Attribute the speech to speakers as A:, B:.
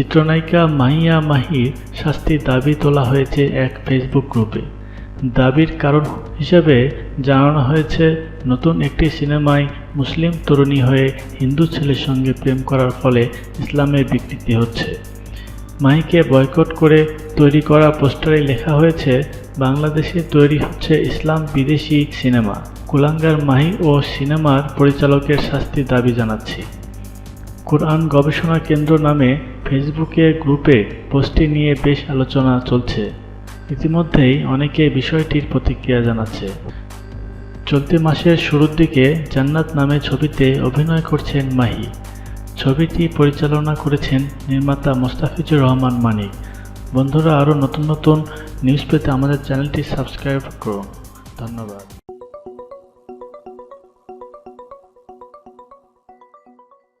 A: চিত্রনায়িকা মাহিয়া মাহির শাস্তির দাবি তোলা হয়েছে এক ফেসবুক গ্রুপে। দাবির কারণ হিসেবে জানানো হয়েছে, নতুন একটি সিনেমায় মুসলিম তরুণী হয়ে হিন্দু ছেলের সঙ্গে প্রেম করার ফলে ইসলামের বিকৃতি হচ্ছে। মাহিকে বয়কট করে তৈরি করা পোস্টারে লেখা হয়েছে, বাংলাদেশে তৈরি হচ্ছে ইসলাম বিদেশি সিনেমা। কুলাঙ্গার মাহি ও সিনেমার পরিচালকের শাস্তির দাবি জানাচ্ছি। কোরআন গবেষণা কেন্দ্র নামে ফেসবুকে গ্রুপে পোস্টটি নিয়ে বেশ আলোচনা চলছে। ইতিমধ্যেই অনেকে বিষয়টির প্রতিক্রিয়া জানাচ্ছে। চলতি মাসের শুরুর দিকে জান্নাত নামে ছবিতে অভিনয় করছেন মাহি। ছবিটি পরিচালনা করেছেন নির্মাতা মোস্তাফিজুর রহমান মানিক। বন্ধুরা, আরও নতুন নতুন নিউজ পেতে আমাদের চ্যানেলটি সাবস্ক্রাইব করুন। ধন্যবাদ।